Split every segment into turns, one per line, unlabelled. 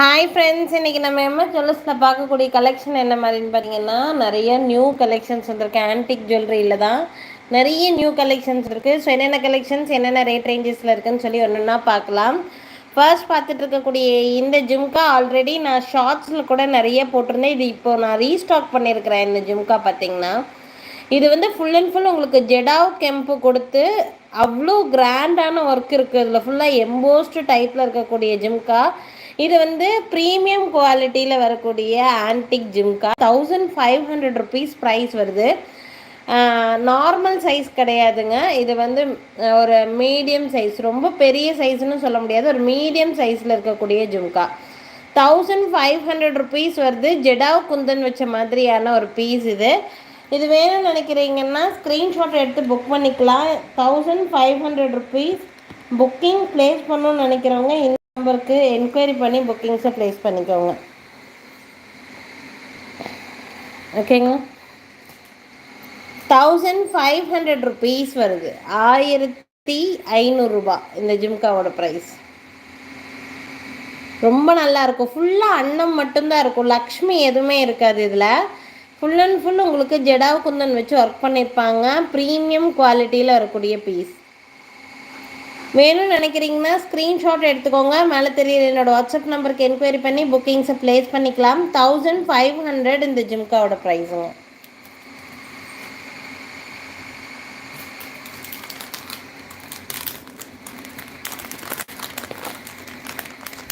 Hi friends இன்றைக்கி நம்ம MS ஜுவல்லர்ஸில் பார்க்கக்கூடிய கலெக்ஷன் என்ன மாதிரின்னு பார்த்தீங்கன்னா நிறைய நியூ கலெக்ஷன்ஸ் வந்திருக்கு. ஆன்டிக் ஜுவல்லரியில் தான் நிறைய நியூ கலெக்ஷன்ஸ் இருக்குது ஸோ என்னென்ன கலெக்ஷன்ஸ் என்னென்ன ரேட் ரேஞ்சஸில் இருக்குதுன்னு சொல்லி ஒன்றுன்னா பார்க்கலாம். ஃபர்ஸ்ட் பார்த்துட்டு இருக்கக்கூடிய இந்த ஜிம்கா ஆல்ரெடி நான் ஷார்ட்ஸில் கூட நிறைய போட்டிருந்தேன். இது இப்போ நான் ரீஸ்டாக் பண்ணியிருக்கிறேன் இந்த ஜிம்கா பார்த்தீங்கன்னா. இது வந்து ஃபுல் அண்ட் ஃபுல் உங்களுக்கு ஜெடாவ் கெம்பு கொடுத்து அவ்வளோ கிராண்டான ஒர்க் இருக்குது இதில் ஃபுல்லாக எம்போஸ்டு டைப்பில் இருக்கக்கூடிய ஜிம்கா. இது வந்து ப்ரீமியம் குவாலிட்டியில் வரக்கூடிய antique jhumka. Thousand five hundred rupees price வருது. நார்மல் சைஸ் கிடையாதுங்க. இது வந்து ஒரு மீடியம் சைஸ் ரொம்ப பெரிய சைஸ்னு சொல்ல முடியாது. ஒரு மீடியம் சைஸில் இருக்கக்கூடிய jhumka. Thousand five hundred rupees வருது. ஜெடாவ் குந்தன் வச்ச மாதிரியான ஒரு பீஸ் இது. இது வேணும்னு நினைக்கிறீங்கன்னா ஸ்க்ரீன்ஷாட் எடுத்து புக் பண்ணிக்கலாம். Thousand five hundred rupees booking place பண்ணணும்னு நினைக்கிறவங்க நம்பருக்கு என்கொயரி பண்ணி புக்கிங்ஸை ப்ளேஸ் பண்ணிக்கோங்க. ஓகேங்க. தௌசண்ட் ஃபைவ் ஹண்ட்ரட் ருபீஸ் வருது. ஆயிரத்தி ஐநூறுரூபா இந்த ஜிம்காவோட ப்ரைஸ் ரொம்ப நல்லா இருக்கும். ஃபுல்லாக அன்னம் மட்டும்தான் இருக்கும். லக்ஷ்மி எதுவுமே இருக்காது இதில். ஃபுல் அண்ட் ஃபுல் உங்களுக்கு ஜெடாவ் குந்தன் வச்சு ஒர்க் பண்ணியிருப்பாங்க ப்ரீமியம் குவாலிட்டியில் வரக்கூடிய பீஸ் வேணும்னு நினைக்கிறீங்கன்னா ஸ்க்ரீன்ஷாட் எடுத்துக்கோங்க. மேலே தெரியுது என்னோடய வாட்ஸ்அப் நம்பருக்கு என்கொயரி பண்ணி புக்கிங்ஸை ப்ளேஸ் பண்ணிக்கலாம். தௌசண்ட் ஃபைவ் ஹண்ட்ரட் இந்த ஜிம்காவோட ப்ரைஸுங்க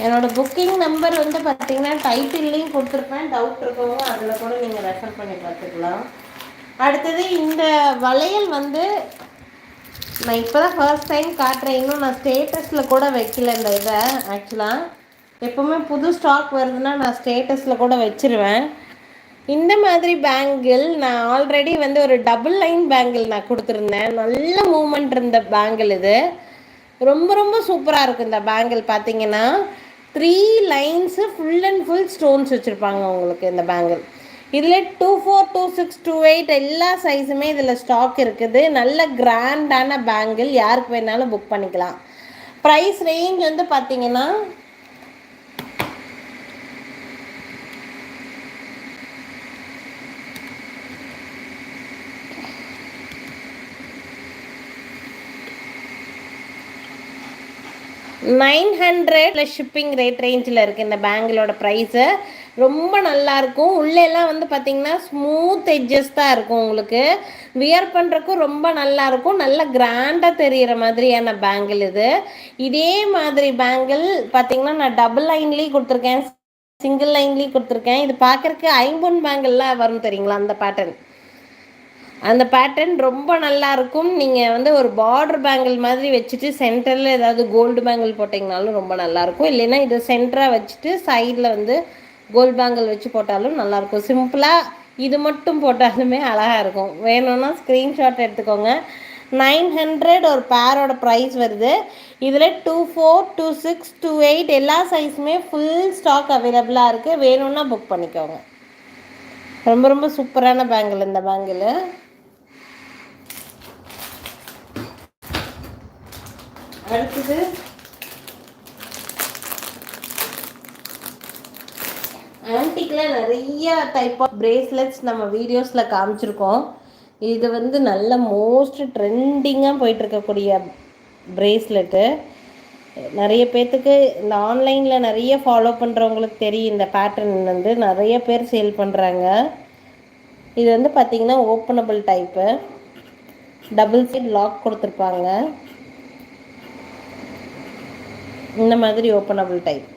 என்னோடய புக்கிங் நம்பர் வந்து பார்த்தீங்கன்னா டைட்டில்லையும் கொடுத்துருப்பேன். டவுட் இருக்கவங்க அதில் கூட நீங்கள் ரெஃபர் பண்ணி பார்த்துக்கலாம். அடுத்தது இந்த வளையல் வந்து நான் இப்போ தான் ஃபர்ஸ்ட் டைம் காட்டுறேன். இன்னும் நான் ஸ்டேட்டஸில் கூட வைக்கல இந்த இதை ஆக்சுவலாக எப்போவுமே புது ஸ்டாக் வருதுன்னா நான் ஸ்டேட்டஸில் கூட வச்சுருவேன். இந்த மாதிரி பேங்கிள் நான் ஆல்ரெடி வந்து ஒரு டபுள் லைன் பேங்கிள் நான் கொடுத்துருந்தேன். நல்ல மூமெண்ட் இருந்த பேங்கிள் இது. ரொம்ப ரொம்ப சூப்பராக இருக்குது இந்த பேங்கிள் பார்த்தீங்கன்னா three lines full and full stones வச்சுருப்பாங்க உங்களுக்கு இந்த பேங்கிள் இதில் two four two six two eight எல்லா சைஸுமே இதில் ஸ்டாக் இருக்குது. நல்ல கிராண்டான பேங்கிள் யாருக்கு வேணாலும் புக் பண்ணிக்கலாம். ப்ரைஸ் ரேஞ்ச் வந்து பார்த்தீங்கன்னா நைன் ஹண்ட்ரட் ஷிப்பிங் ரேட் ரேஞ்சில் இருக்குது இந்த பேங்கிலோட ப்ரைஸு. ரொம்ப நல்லாயிருக்கும். உள்ளெல்லாம் வந்து பார்த்திங்கன்னா ஸ்மூத் எட்ஜஸ் தான் இருக்கும் உங்களுக்கு. வியர் பண்ணுறக்கும் ரொம்ப நல்லாயிருக்கும். நல்ல கிராண்டாக தெரிகிற மாதிரியான பேங்கிள் இது. இதே மாதிரி பேங்கிள் பார்த்திங்கன்னா நான் டபுள் லைன்லேயும் கொடுத்துருக்கேன் சிங்கிள் லைன்லேயும் கொடுத்துருக்கேன். இது பார்க்குறக்கு ஐம்பொன் பேங்கிள்லாம் வரும் தெரியுங்களா அந்த பேட்டர்ன் அந்த பேட்டர்ன் ரொம்ப நல்லா இருக்கும். நீங்கள் வந்து ஒரு பார்டர் பேங்கிள் மாதிரி வச்சுட்டு சென்டரில் ஏதாவது கோல்டு பேங்கிள் போட்டிங்கனாலும் ரொம்ப நல்லாயிருக்கும் இல்லைன்னா இதை சென்டராக வச்சுட்டு சைடில் வந்து கோல்டு பேங்கிள் வச்சு போட்டாலும் நல்லாயிருக்கும் சிம்பிளாக இது மட்டும் போட்டாலுமே அழகாக இருக்கும். வேணும்னா ஸ்க்ரீன்ஷாட் எடுத்துக்கோங்க. நைன் ஹண்ட்ரட் ஒரு பேரோட ப்ரைஸ் வருது. இதில் two four two six two eight எல்லா சைஸுமே ஃபுல் ஸ்டாக் அவைலபிளாக இருக்குது வேணும்னா புக் பண்ணிக்கோங்க. ரொம்ப ரொம்ப சூப்பரான பேங்கிள் இந்த பேங்கிள் அடுத்தது ஆன்டிக்கில் நிறைய டைப் ஆஃப் பிரேஸ்லெட்ஸ் நம்ம வீடியோஸில் காமிச்சிருக்கோம். இது வந்து நல்ல மோஸ்ட் ட்ரெண்டிங்காக போயிட்டுருக்கக்கூடிய பிரேஸ்லெட்டு நிறைய பேர்த்துக்கு இந்த ஆன்லைனில் நிறைய ஃபாலோ பண்ணுறவங்களுக்கு தெரியும் இந்த பேட்டர்ன் வந்து. நிறைய பேர் சேல் பண்ணுறாங்க இது வந்து பார்த்திங்கன்னா openable type double side lock கொடுத்துருப்பாங்க. இந்த மாதிரி ஓப்பனபிள் டைப்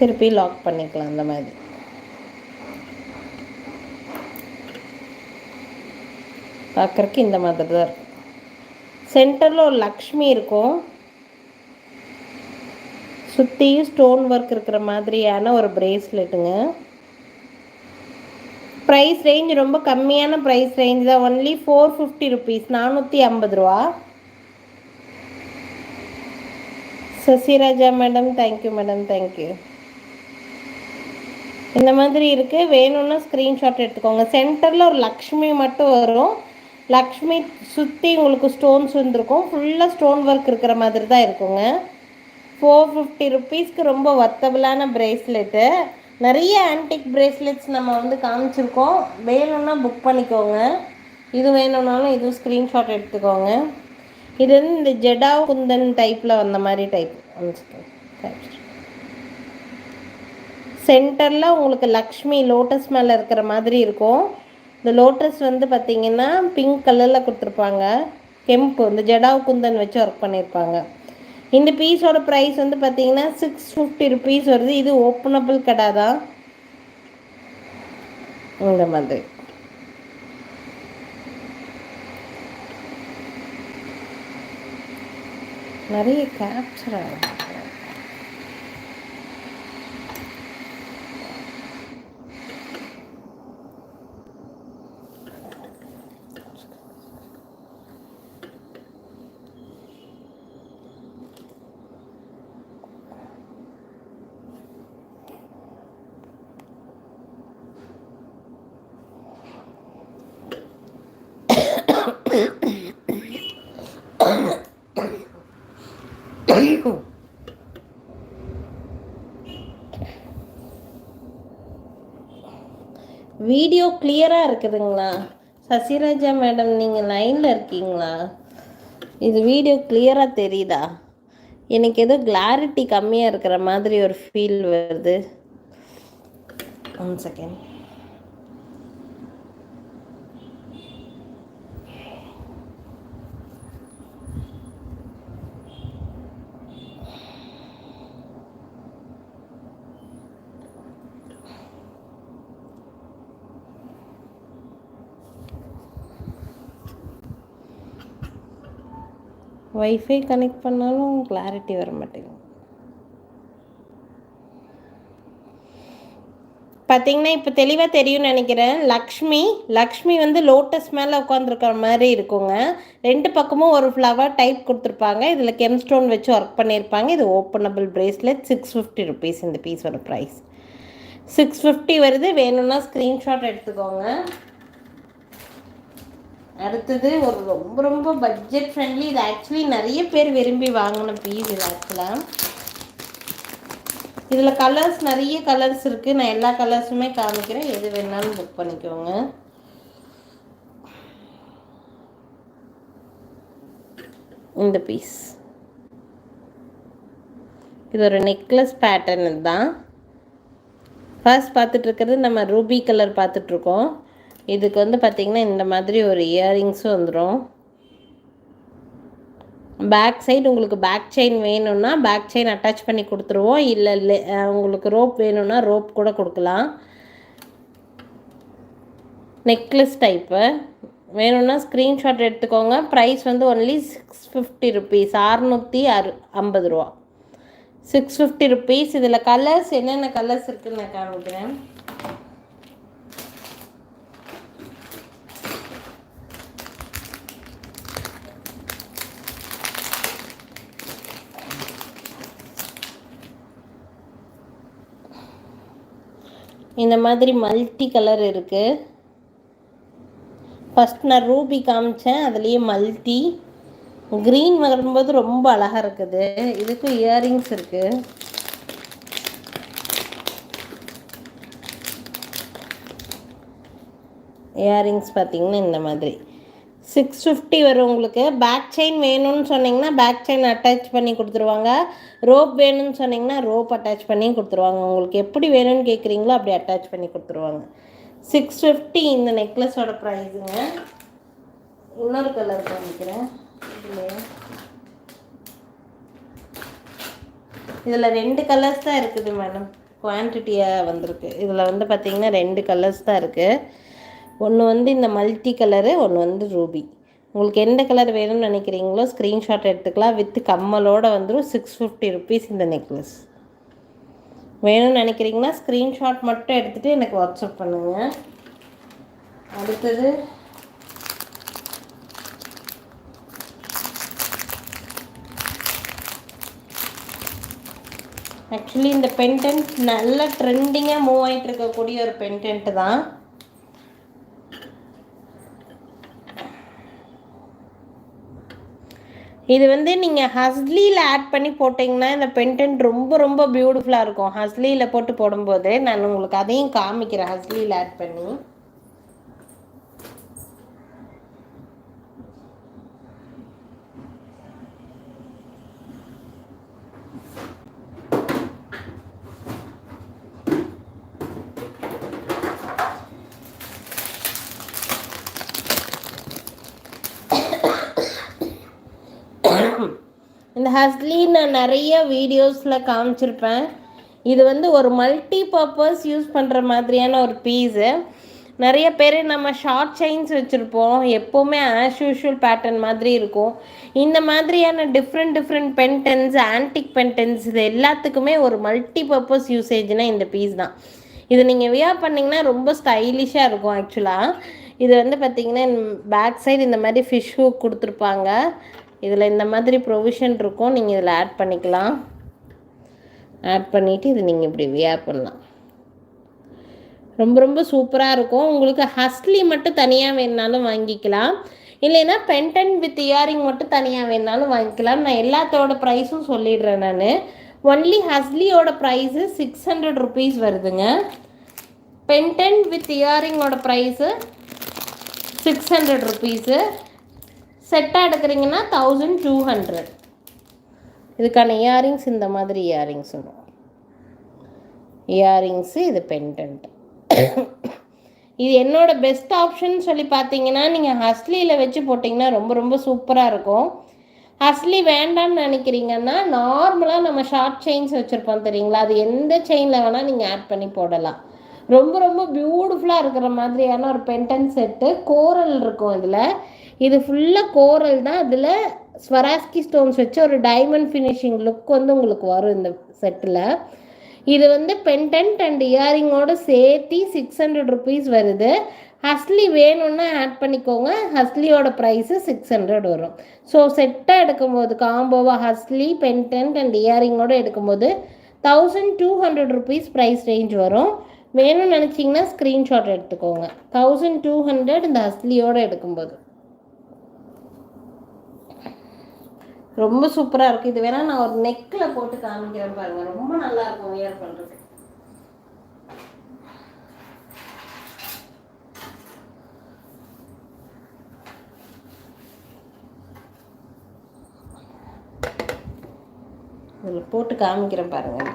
திருப்பி லாக் பண்ணிக்கலாம் அந்த மாதிரி. பார்க்குறக்கு இந்த மாதிரி தான் இருக்கும் சென்டரில் ஒரு லக்ஷ்மி இருக்கும். சுற்றியும் ஸ்டோன் ஒர்க் இருக்கிற மாதிரியான ஒரு ப்ரேஸ்லெட்டுங்க ப்ரைஸ் ரேஞ்ச் ரொம்ப கம்மியான ப்ரைஸ் ரேஞ்ச் தான். ஒன்லி ஃபோர் ஃபிஃப்டி ருபீஸ் நானூற்றி ஐம்பது ரூபா. Sasiraja madam thank you madam thank you இந்த மாதிரி இருக்குது வேணும்னா ஸ்க்ரீன்ஷாட் எடுத்துக்கோங்க. சென்டரில் ஒரு லக்ஷ்மி மட்டும் வரும். லக்ஷ்மி சுற்றி உங்களுக்கு ஸ்டோன்ஸ் வந்துருக்கும். ஃபுல்லாக ஸ்டோன் ஒர்க் இருக்கிற மாதிரி தான் இருக்குங்க. ஃபோர் ஃபிஃப்டி ருபீஸ்க்கு ரொம்ப ஒர்த்தபிளான ப்ரேஸ்லெட்டு நிறைய ஆன்டிக் ப்ரேஸ்லெட்ஸ் நம்ம வந்து காமிச்சிருக்கோம். வேணும்னா புக் பண்ணிக்கோங்க. இது வேணும்னாலும் இதுவும் ஸ்க்ரீன்ஷாட் எடுத்துக்கோங்க. இது வந்து இந்த ஜெடா குந்தன் டைப்பில் வந்த மாதிரி டைப் சென்டரில் உங்களுக்கு லக்ஷ்மி லோட்டஸ் மேலே இருக்கிற மாதிரி இருக்கும். இந்த லோட்டஸ் வந்து பார்த்திங்கன்னா பிங்க் கலரில் கொடுத்துருப்பாங்க. கெம்பு இந்த ஜடாவ் குந்தன் வச்சு ஒர்க் பண்ணியிருப்பாங்க இந்த பீஸோட ப்ரைஸ் வந்து பார்த்தீங்கன்னா சிக்ஸ் ஃபிஃப்டி ருபீஸ் வருது. இது ஓப்பனபிள் கடை தான். இந்த மாதிரி. நிறைய கேப்சர் ஆகும் வீடியோ கிளியராக இருக்குதுங்களா? சசிராஜா மேடம் நீங்கள் லைனில் இருக்கீங்களா? இது வீடியோ கிளியராக தெரியுதா? எனக்கு ஏதோ கிளாரிட்டி கம்மியாக இருக்கிற மாதிரி ஒரு ஃபீல் வருது. ஒன் செகண்ட் வைஃபை கனெக்ட் பண்ணாலும் கிளாரிட்டி வர மாட்டேங்குது. பார்த்தீங்கன்னா இப்போ தெளிவாக தெரியும்னு நினைக்கிறேன். லக்ஷ்மி லக்ஷ்மி வந்து லோட்டஸ் மேலே உட்காந்துருக்கிற மாதிரி இருக்குங்க. ரெண்டு பக்கமும் ஒரு ஃப்ளவர் டைப் கொடுத்துருப்பாங்க. இதில் கெம்ஸ்டோன் வச்சு ஒர்க் பண்ணியிருப்பாங்க. இது openable bracelet six fifty rupees இந்த பீஸோட ப்ரைஸ் சிக்ஸ் ஃபிஃப்டி வருது. வேணும்னா ஸ்க்ரீன்ஷாட் எடுத்துக்கோங்க. அடுத்தது ஒரு ரொம்ப ரொம்ப பட்ஜெட் ஃப்ரெண்ட்லி இது ஆக்சுவலி நிறைய பேர் விரும்பி வாங்கின பீஸ் இது ஆக்சுவலாக இதில் கலர்ஸ் நிறைய கலர்ஸ் இருக்குது நான் எல்லா கலர்ஸுமே காமிக்கிறேன். எது வேணாலும் புக் பண்ணிக்கோங்க. இந்த பீஸ். இது ஒரு நெக்லஸ் பேட்டர்ன் தான். ஃபர்ஸ்ட் பார்த்துட்ருக்கிறது நம்ம ரூபி கலர் பார்த்துட்ருக்கோம் இதுக்கு வந்து பார்த்திங்கன்னா இந்த மாதிரி ஒரு இயரிங்ஸும் வந்துடும் பேக் சைடு உங்களுக்கு பேக் செயின் வேணும்னா பேக் செயின் அட்டாச் பண்ணி கொடுத்துருவோம். இல்லை இல்லை உங்களுக்கு ரோப் வேணும்னா ரோப் கூட கொடுக்கலாம். நெக்லஸ் டைப்பு வேணும்னா ஸ்க்ரீன்ஷாட் எடுத்துக்கோங்க. ப்ரைஸ் வந்து ஒன்லி சிக்ஸ் ஃபிஃப்டி ருபீஸ் அறுநூற்றி அறு ஐம்பது ரூபா. சிக்ஸ் ஃபிஃப்டி ருபீஸ் இதில் கலர்ஸ் என்னென்ன கலர்ஸ் இருக்குதுன்னு நான் காமிக்கிறேன். இந்த மாதிரி மல்டி கலர் இருக்குது ஃபஸ்ட் நான் ரூபி காமிச்சேன் அதுலேயே மல்டி க்ரீன் வரும்போது ரொம்ப அழகாக இருக்குது. இதுக்கும் இயரிங்ஸ் இருக்குது இயரிங்ஸ் பார்த்திங்கன்னா இந்த மாதிரி. சிக்ஸ் ஃபிஃப்டி வரும் உங்களுக்கு. பேக் செயின் வேணும்னு சொன்னிங்கன்னா பேக் செயின் அட்டாச் பண்ணி கொடுத்துருவாங்க. ரோப் வேணும்னு சொன்னிங்கன்னா ரோப் அட்டாச் பண்ணி கொடுத்துருவாங்க. உங்களுக்கு எப்படி வேணும்னு கேட்குறீங்களோ அப்படி அட்டாச் பண்ணி கொடுத்துருவாங்க. சிக்ஸ் ஃபிஃப்டி இந்த நெக்லஸோட ப்ரைஸுங்க இன்னொரு கலர் காமிக்கிறேன். இதில். ரெண்டு கலர்ஸ் தான் இருக்குது மேடம் குவான்டிட்டியாக வந்திருக்கு. இதில் வந்து பார்த்திங்கன்னா ரெண்டு கலர்ஸ் தான் இருக்குது ஒன்று வந்து இந்த மல்டி கலரு ஒன்று வந்து ரூபி. உங்களுக்கு எந்த கலர் வேணும்னு நினைக்கிறீங்களோ ஸ்க்ரீன்ஷாட் எடுத்துக்கலாம். வித் கம்மலோடு வந்துடும் சிக்ஸ் ஃபிஃப்டி ருபீஸ் இந்த நெக்லஸ் வேணும்னு நினைக்கிறீங்கன்னா ஸ்க்ரீன்ஷாட் மட்டும் எடுத்துகிட்டு எனக்கு வாட்ஸ்அப் பண்ணுங்கள் அடுத்தது ஆக்சுவலி இந்த பென்டென்ட் நல்ல ட்ரெண்டிங்காக மூவ் ஆகிட்டு இருக்கக்கூடிய ஒரு பென்டென்ட் தான். இது வந்து நீங்கள் ஹஸ்லியில் ஆட் பண்ணி போட்டிங்கன்னா இந்த பென்டென்ட் ரொம்ப ரொம்ப பியூட்டிஃபுல்லாக இருக்கும். ஹஸ்லியில் போட்டு போடும்போது நான் உங்களுக்கு அதையும் காமிக்கிறேன். ஹஸ்லியில் ஆட் பண்ணி இந்த ஹஸ்லி நான் நிறைய வீடியோஸில் காமிச்சிருப்பேன். இது வந்து ஒரு மல்டி பர்பஸ் யூஸ் பண்ணுற மாதிரியான ஒரு பீஸு நிறைய பேர் நம்ம ஷார்ட் செயின்ஸ் வச்சுருப்போம். எப்போவுமே ஆஸ் யூஷுவல் பேட்டர்ன் மாதிரி இருக்கும். இந்த மாதிரியான different different pendants antique pendants இது எல்லாத்துக்குமே ஒரு மல்டி பர்பஸ் யூசேஜ்னால் இந்த பீஸ் தான். இது நீங்கள் வியர் பண்ணிங்கன்னா ரொம்ப ஸ்டைலிஷாக இருக்கும் ஆக்சுவலாக இது வந்து பார்த்திங்கன்னா பேக் சைடு இந்த மாதிரி ஃபிஷ் ஹூக் கொடுத்துருப்பாங்க. இதில் இந்த மாதிரி ப்ரொவிஷன் இருக்கும் நீங்கள் இதில் ஆட் பண்ணிக்கலாம். ஆட் பண்ணிவிட்டு இது நீங்கள் இப்படி வியர் பண்ணலாம். ரொம்ப ரொம்ப சூப்பராக இருக்கும். உங்களுக்கு ஹஸ்லி மட்டும் தனியாக வேணுனாலும் வாங்கிக்கலாம். இல்லைன்னா பென்டன் வித் இயரிங் மட்டும் தனியாக வேணுனாலும் வாங்கிக்கலாம். நான் எல்லாத்தோட ப்ரைஸும் சொல்லிடுறேன் நான். ஒன்லி ஹஸ்லியோட ப்ரைஸு சிக்ஸ் ஹண்ட்ரட் ருபீஸ் வருதுங்க. பென்டன் வித் இயரிங்கோட ப்ரைஸு சிக்ஸ் ஹண்ட்ரட் ருபீஸு செட்டாக எடுக்கிறீங்கன்னா தௌசண்ட் டூ ஹண்ட்ரட் இதுக்கான இயரிங்ஸ் இந்த மாதிரி இயரிங்ஸ் வரும் இயரிங்ஸு இது பெண்டன்ட் இது என்னோட பெஸ்ட் ஆப்ஷன் சொல்லி பார்த்தீங்கன்னா நீங்கள் ஹஸ்லியில் வச்சு போட்டிங்கன்னா ரொம்ப ரொம்ப சூப்பராக இருக்கும். ஹஸ்லி வேண்டாம்னு நினைக்கிறீங்கன்னா நார்மலாக நம்ம ஷார்ட் செயின்ஸ் வச்சுருப்போம் தெரியுங்களா? அது எந்த செயினில் வேணால் நீங்கள் ஆட் பண்ணி போடலாம். ரொம்ப ரொம்ப பியூட்டிஃபுல்லாக இருக்கிற மாதிரியான ஒரு பென்டன் செட்டு கோரல் இருக்கும் இதில். இது ஃபுல்லாக கோரல் தான். இதில் ஸ்வராஸ்கி ஸ்டோன்ஸ் வச்சு ஒரு டைமண்ட் ஃபினிஷிங் லுக் வந்து உங்களுக்கு வரும் இந்த செட்டில் இது வந்து பென்டென்ட் அண்ட் இயரிங்கோடு சேர்த்தி சிக்ஸ் ஹண்ட்ரட் ருபீஸ் வருது. ஹஸ்லி வேணும்னா ஆட் பண்ணிக்கோங்க. ஹஸ்லியோட ப்ரைஸு சிக்ஸ் ஹண்ட்ரட் வரும். ஸோ செட்டாக எடுக்கும்போது காம்போவாக ஹஸ்லி பென்டென்ட் அண்ட் இயரிங்கோடு எடுக்கும்போது thousand two hundred rupees price range வரும். வேணும்னு நினச்சிங்கன்னா ஸ்க்ரீன்ஷாட் எடுத்துக்கோங்க. தௌசண்ட் டூ ஹண்ட்ரட் இந்த ஹஸ்லியோடு எடுக்கும்போது. ரொம்ப சூப்பராக இருக்குது இது வேணால் நான் ஒரு நெக்கில் போட்டு காமிக்கிறேன் பாருங்கள் ரொம்ப நல்லா இருக்கும் வியர் பண்ணுறது இதில் போட்டு காமிக்கிறேன் பாருங்கள்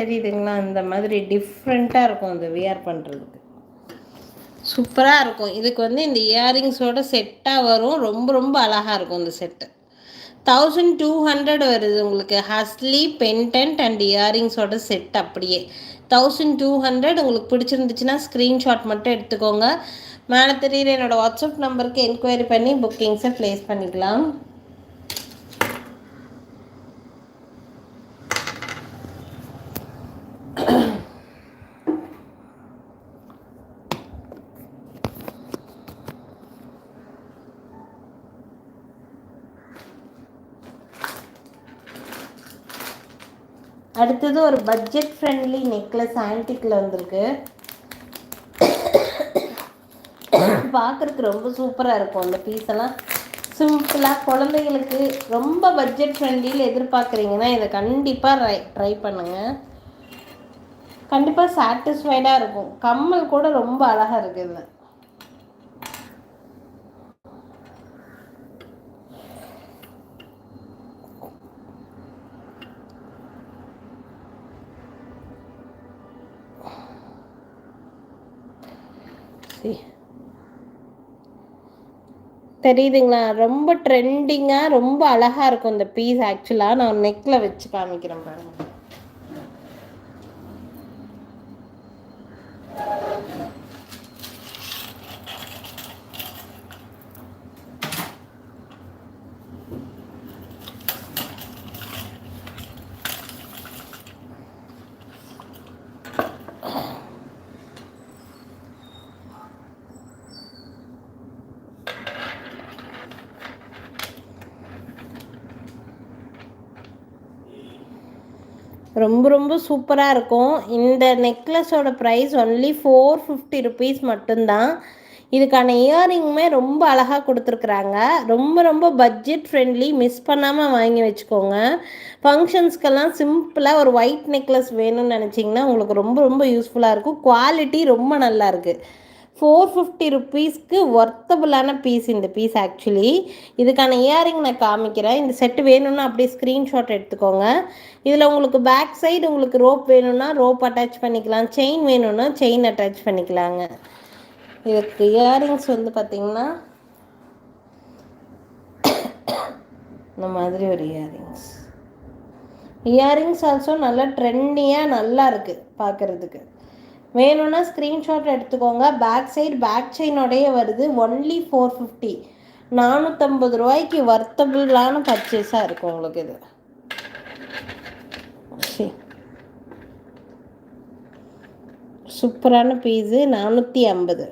தெரியுதுங்களா? இந்த மாதிரி டிஃப்ரெண்ட்டாக இருக்கும் அந்த வியர் பண்ணுறதுக்கு சூப்பராக இருக்கும். இதுக்கு வந்து இந்த இயரிங்ஸோட செட்டாக வரும். ரொம்ப ரொம்ப அழகாக இருக்கும் இந்த செட்டு தௌசண்ட் டூ ஹண்ட்ரட் வருது உங்களுக்கு. ஹஸ்லி பென்டென்ட் அண்ட் இயரிங்ஸோட செட் அப்படியே. தௌசண்ட் டூ ஹண்ட்ரட் உங்களுக்கு பிடிச்சிருந்துச்சுன்னா ஸ்க்ரீன்ஷாட் மட்டும் எடுத்துக்கோங்க. மேலே தெரியுற என்னோடய வாட்ஸ்அப் நம்பருக்கு என்கொயரி பண்ணி புக்கிங்ஸை ப்ளேஸ் பண்ணிக்கலாம். அடுத்தது ஒரு பட்ஜெட் ஃப்ரெண்ட்லி நெக்லஸ் ஆன்டிக்கில் வந்திருக்கு. பார்க்குறதுக்கு ரொம்ப சூப்பராக இருக்கும் அந்த பீஸ் எல்லாம். சிம்பிளாக குழந்தைகளுக்கு ரொம்ப பட்ஜெட் ஃப்ரெண்ட்லியில் எதிர்பார்க்குறீங்கன்னா இதை கண்டிப்பாக ட்ரை ட்ரை பண்ணுங்கள் கண்டிப்பாக சாட்டிஸ்ஃபைடாக இருக்கும். கம்மல் கூட ரொம்ப அழகாக இருக்குது தெரியுதுங்களா? ரொம்ப ட்ரெண்டிங்காக ரொம்ப அழகாக இருக்கும் இந்த பீஸ் ஆக்சுவலாக நான் நெக்கில் வச்சு காமிக்கிறேன் பாருங்கள் ரொம்ப ரொம்ப சூப்பராக இருக்கும். இந்த நெக்லஸோட price only four fifty rupees மட்டும்தான். இதுக்கான இயரிங்குமே ரொம்ப அழகாக கொடுத்துருக்குறாங்க. ரொம்ப ரொம்ப பட்ஜெட் ஃப்ரெண்ட்லி மிஸ் பண்ணாமல் வாங்கி வச்சுக்கோங்க. ஃபங்க்ஷன்ஸ்க்கெல்லாம் சிம்பிளாக ஒரு ஒயிட் நெக்லஸ் வேணும்னு நினச்சிங்கன்னா உங்களுக்கு ரொம்ப ரொம்ப யூஸ்ஃபுல்லாக இருக்கும். குவாலிட்டி ரொம்ப நல்லா இருக்குது ஃபோர் ஃபிஃப்டி ருப்பீஸ்க்கு ஒர்த்தபுளான பீஸ் இந்த பீஸ் ஆக்சுவலி இதுக்கான இயரிங் நான் காமிக்கிறேன். இந்த செட்டு வேணும்னா அப்படியே ஸ்க்ரீன்ஷாட் எடுத்துக்கோங்க. இதில் உங்களுக்கு பேக் சைடு உங்களுக்கு ரோப் வேணும்னா ரோப் அட்டாச் பண்ணிக்கலாம். செயின் வேணும்னா செயின் அட்டாச் பண்ணிக்கலாங்க. இதுக்கு இயரிங்ஸ் வந்து பார்த்திங்கன்னா இந்த மாதிரி ஒரு இயரிங்ஸ் இயரிங்ஸ் ஆல்சோ நல்லா ட்ரெண்டியாக நல்லா இருக்குது பார்க்குறதுக்கு வேணும்னா ஸ்க்ரீன்ஷாட் எடுத்துக்கோங்க. பேக் சைடு பேக் செயினோடைய வருது. ஒன்லி ஃபோர் ஃபிஃப்டி நானூற்றம்பது ரூபாய்க்கு வர்த்தபுளான பர்ச்சேஸாக இருக்கும் உங்களுக்கு இது. சூப்பரான பீஸு நானூற்றி ஐம்பது.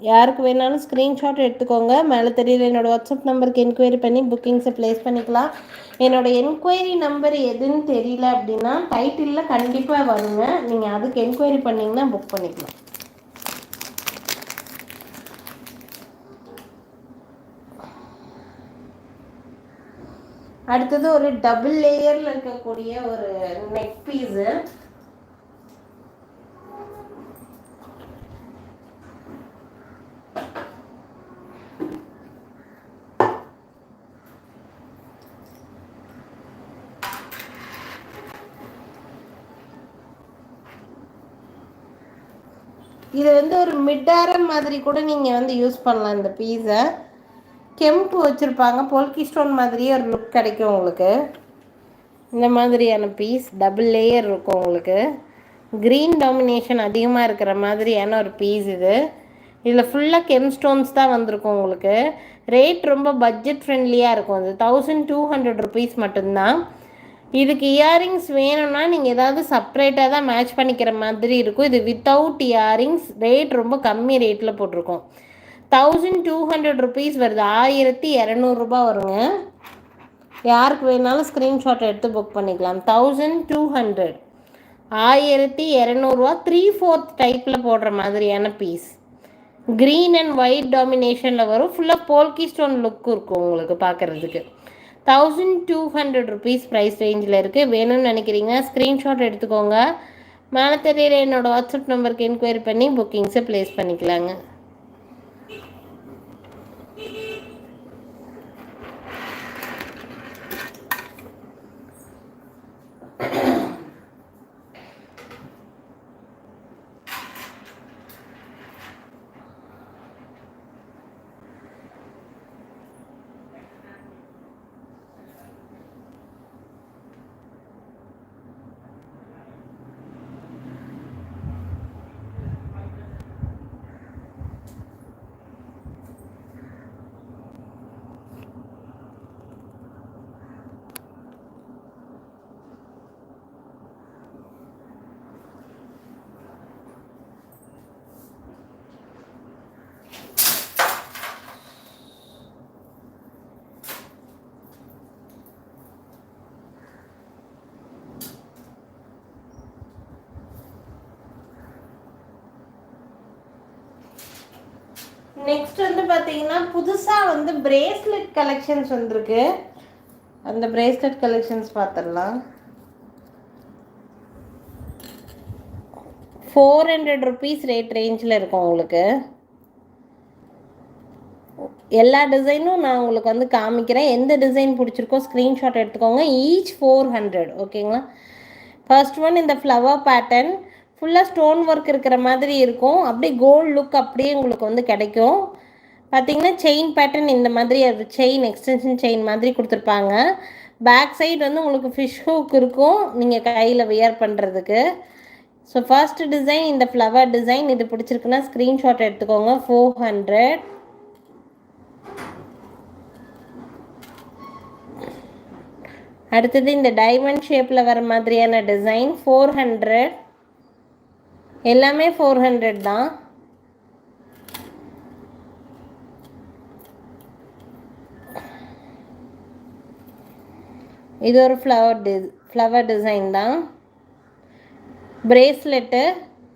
யாருக்கு வேணாலும் ஸ்க்ரீன்ஷாட் எடுத்துக்கோங்க. மேலே தெரியல என்னோடய வாட்ஸ்அப் நம்பருக்கு என்கொயரி பண்ணி புக்கிங்ஸை ப்ளேஸ் பண்ணிக்கலாம். என்னோட என்கொயரி நம்பர் எதுன்னு தெரியல அப்படின்னா டைட்டிலில் கண்டிப்பாக வருங்க. நீங்கள் அதுக்கு என்கொயரி பண்ணிங்கன்னா புக் பண்ணிக்கலாம். அடுத்தது ஒரு டபுள் லேயரில் இருக்கக்கூடிய ஒரு நெக் பீஸு இது வந்து ஒரு மிட்டாரம் மாதிரி கூட நீங்கள் வந்து யூஸ் பண்ணலாம் இந்த பீஸை கெம்பு வச்சுருப்பாங்க போல்கி ஸ்டோன் மாதிரியே ஒரு லுக் கிடைக்கும் உங்களுக்கு. இந்த மாதிரியான பீஸ் டபுள் லேயர் இருக்கும் உங்களுக்கு. க்ரீன் டாமினேஷன் அதிகமாக இருக்கிற மாதிரியான ஒரு பீஸ் இது. இதில் ஃபுல்லாக கெம் ஸ்டோன்ஸ் தான் வந்திருக்கும் உங்களுக்கு. ரேட் ரொம்ப பட்ஜெட் ஃப்ரெண்ட்லியாக இருக்கும். அது தௌசண்ட் டூ ஹண்ட்ரட் ருபீஸ் மட்டும்தான். இதுக்கு இயரிங்ஸ் வேணும்னா நீங்கள் ஏதாவது செப்ரேட்டாக தான் மேட்ச் பண்ணிக்கிற மாதிரி இருக்கும். இது வித்தவுட் இயரிங்ஸ் ரேட் ரொம்ப கம்மி ரேட்டில் போட்டிருக்கோம். தௌசண்ட் டூ ஹண்ட்ரட் ருபீஸ் வருது. ஆயிரத்தி இரநூறுபா வருங்க. யாருக்கு வேணாலும் ஸ்க்ரீன்ஷாட் எடுத்து புக் பண்ணிக்கலாம். தௌசண்ட் டூ ஹண்ட்ரட் ஆயிரத்தி இரநூறுவா த்ரீ ஃபோர்த் டைப்பில் போடுற மாதிரியான பீஸ் க்ரீன் அண்ட் ஒயிட் டாமினேஷனில் வரும். ஃபுல்லாக போல்கி ஸ்டோன் லுக் இருக்கும் உங்களுக்கு பார்க்குறதுக்கு thousand two hundred rupees price ரேஞ்சில் இருக்குது வேணும்னு நினைக்கிறீங்க ஸ்க்ரீன்ஷாட் எடுத்துக்கோங்க. மேலே தெரியல என்னோடய வாட்ஸ்அப் நம்பருக்கு என்கொயரி பண்ணி புக்கிங்ஸை ப்ளேஸ் பண்ணிக்கலாங்க. நெக்ஸ்ட் வந்து பார்த்தீங்கன்னா புதுசாக வந்து பிரேஸ்லெட் கலெக்ஷன்ஸ் வந்திருக்கு. அந்த பிரேஸ்லெட் கலெக்ஷன்ஸ் பார்த்துடலாம் ஃபோர் ஹண்ட்ரட் ருபீஸ் ரேட் ரேஞ்சில் இருக்கும் உங்களுக்கு. எல்லா டிசைனும் நான் உங்களுக்கு வந்து காமிக்கிறேன். எந்த டிசைன் பிடிச்சிருக்கோ ஸ்க்ரீன்ஷாட் எடுத்துக்கோங்க. ஈச் ஃபோர் ஹண்ட்ரட் ஓகேங்களா ஃபர்ஸ்ட் ஒன் இந்த ஃப்ளவர் பேட்டர்ன் ஃபுல்லாக ஸ்டோன் ஒர்க் இருக்கிற மாதிரி இருக்கும். அப்படியே கோல்டு லுக் அப்படியே உங்களுக்கு வந்து கிடைக்கும். பார்த்தீங்கன்னா செயின் பேட்டர்ன் இந்த மாதிரி அது செயின் எக்ஸ்டென்ஷன் செயின் மாதிரி கொடுத்துருப்பாங்க. பேக் சைடு வந்து உங்களுக்கு ஃபிஷ் ஹூக் இருக்கும். நீங்கள் கையில் வியர் பண்ணுறதுக்கு ஸோ ஃபர்ஸ்ட் டிசைன் இந்த ஃப்ளவர் டிசைன் இது பிடிச்சிருக்குன்னா ஸ்க்ரீன்ஷாட் எடுத்துக்கோங்க. ஃபோர் ஹண்ட்ரட் அடுத்தது இந்த டைமண்ட் ஷேப்பில் வர மாதிரியான டிசைன் ஃபோர் ஹண்ட்ரட் எல்லாமே ஃபோர் ஹண்ட்ரட் தான். இது ஒரு ஃப்ளவர் டி ஃப்ளவர் டிசைன் தான். பிரேஸ்லெட்டு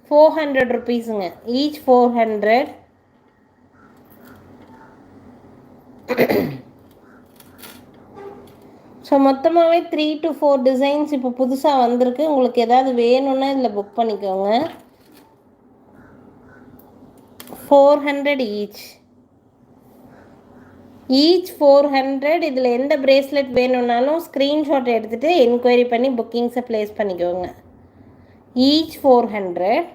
ஃபோர் ஹண்ட்ரட் ருபீஸுங்க ஈச் ஃபோர் ஹண்ட்ரட் ஸோ மொத்தமாகவே த்ரீ டு ஃபோர் டிசைன்ஸ் இப்போ புதுசாக வந்திருக்கு. உங்களுக்கு ஏதாவது வேணும்னா இதில் புக் பண்ணிக்கோங்க. Four hundred each each four hundred இதில் எந்த ப்ரேஸ்லெட் வேணும்னாலும் ஸ்க்ரீன்ஷாட் எடுத்துகிட்டு என்கொயரி பண்ணி புக்கிங்ஸை ப்ளேஸ் பண்ணிக்கோங்க. ஈச் ஃபோர் ஹண்ட்ரட்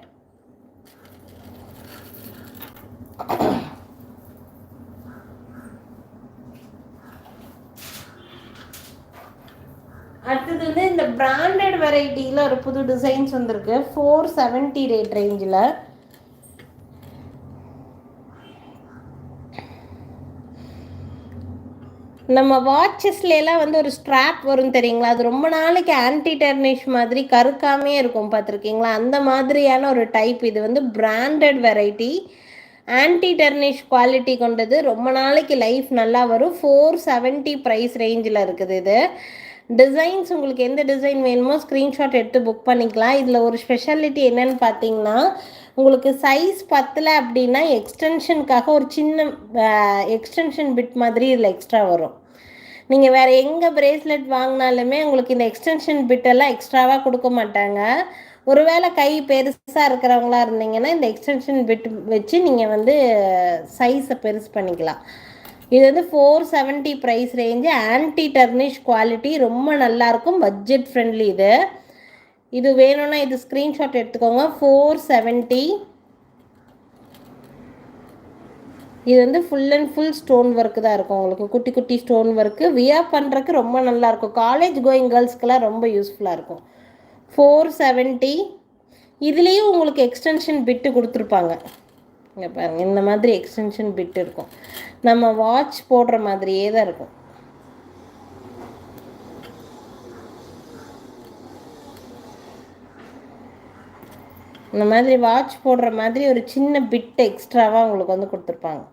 அடுத்தது வந்து இந்த பிராண்டட் வெரைட்டியில் ஒரு புது டிசைன்ஸ் வந்திருக்கு. ஃபோர் செவன்ட்டி ரேட் ரேஞ்சில் நம்ம வாட்சஸ்லாம் வந்து ஒரு ஸ்ட்ராப் வரும் தெரியுங்களா? அது ரொம்ப நாளைக்கு ஆன்டி டெர்னிஷ் மாதிரி கருக்காமே இருக்கும் பார்த்துருக்கீங்களா? அந்த மாதிரியான ஒரு டைப் இது வந்து branded variety anti tarnish quality கொண்டது. ரொம்ப நாளைக்கு லைஃப் நல்லா வரும். ஃபோர் செவன்ட்டி ப்ரைஸ் ரேஞ்சில் இருக்குது இது. டிசைன்ஸ் உங்களுக்கு எந்த டிசைன் வேணுமோ ஸ்க்ரீன்ஷாட் எடுத்து புக் பண்ணிக்கலாம். இதில் ஒரு ஸ்பெஷாலிட்டி என்னென்னு பார்த்தீங்கன்னா உங்களுக்கு சைஸ் பத்தல அப்படின்னா எக்ஸ்டென்ஷனுக்காக ஒரு சின்ன எக்ஸ்டென்ஷன் பிட் மாதிரி இதில் எக்ஸ்ட்ரா வரும். நீங்கள் வேறு எங்கே ப்ரேஸ்லெட் வாங்கினாலுமே உங்களுக்கு இந்த எக்ஸ்டென்ஷன் பிட்டெல்லாம் எக்ஸ்ட்ராவாக கொடுக்க மாட்டாங்க. ஒருவேளை கை பெருசாக இருக்கிறவங்களா இருந்தீங்கன்னா இந்த எக்ஸ்டென்ஷன் பிட் வச்சு நீங்கள் வந்து சைஸை பெருசு பண்ணிக்கலாம். இது வந்து four seventy price range anti tarnish quality ரொம்ப நல்லாயிருக்கும் பட்ஜெட் ஃப்ரெண்ட்லி இது. இது வேணும்னா இது ஸ்க்ரீன்ஷாட் எடுத்துக்கோங்க. ஃபோர் செவன்ட்டி இது வந்து full and full stone work தான் இருக்கும் உங்களுக்கு. குட்டி குட்டி ஸ்டோன் ஒர்க்கு வியா பண்ணுறதுக்கு ரொம்ப நல்லாயிருக்கும் காலேஜ் கோயிங் கேர்ள்ஸ்க்கெலாம் ரொம்ப யூஸ்ஃபுல்லாக இருக்கும். ஃபோர் செவன்ட்டி இதுலேயும் உங்களுக்கு எக்ஸ்டென்ஷன் பிட்டு கொடுத்துருப்பாங்க. இங்கே பாருங்கள் இந்த மாதிரி எக்ஸ்டென்ஷன் பிட் இருக்கும். நம்ம வாட்ச் போடுற மாதிரியே தான் இருக்கும். இந்த மாதிரி வாட்ச் போடுற மாதிரி ஒரு சின்ன பிட் எக்ஸ்ட்ராவாக உங்களுக்கு வந்து கொடுத்துருப்பாங்க.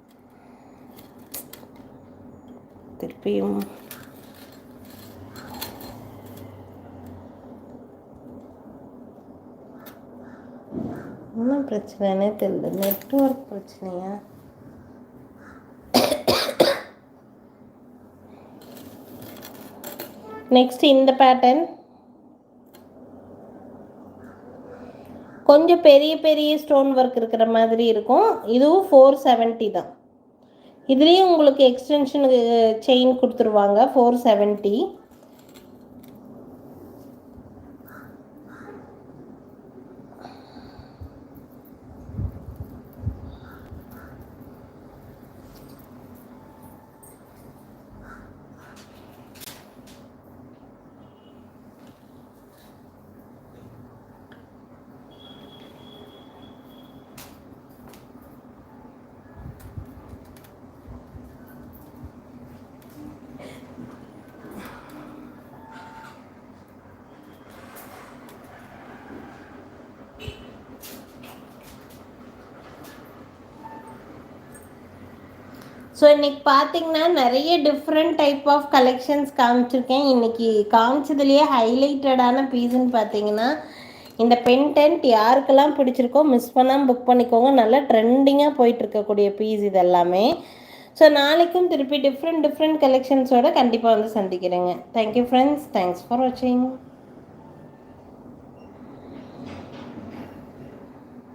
திருப்பியும். என்ன பிரச்சனைனே தெரியல. நெட்ஒர்க் பிரச்சனையா? நெக்ஸ்ட் இந்த பேட்டர்ன் கொஞ்சம் பெரிய பெரிய ஸ்டோன் ஒர்க் இருக்கிற மாதிரி இருக்கும். இதுவும் ஃபோர் செவன்ட்டி தான். இதுலேயும் உங்களுக்கு எக்ஸ்டென்ஷனுக்கு செயின் கொடுத்துருவாங்க ஃபோர் செவன்ட்டி ஸோ இன்றைக்கி பார்த்தீங்கன்னா நிறைய டிஃப்ரெண்ட் டைப் ஆஃப் கலெக்ஷன்ஸ் காமிச்சிருக்கேன். இன்றைக்கி காமிச்சதுலேயே ஹைலைட்டடான பீஸுன்னு பார்த்தீங்கன்னா இந்த பென் டென்ட் யாருக்கெல்லாம் பிடிச்சிருக்கோ மிஸ் பண்ணாமல் புக் பண்ணிக்கோங்க. நல்லா ட்ரெண்டிங்காக போயிட்டுருக்கக்கூடிய பீஸ் இது எல்லாமே ஸோ நாளைக்கும் திருப்பி டிஃப்ரெண்ட் டிஃப்ரெண்ட் கலெக்ஷன்ஸோடு கண்டிப்பாக வந்து சந்திக்கிறேங்க. Thank you friends thanks for வாட்சிங்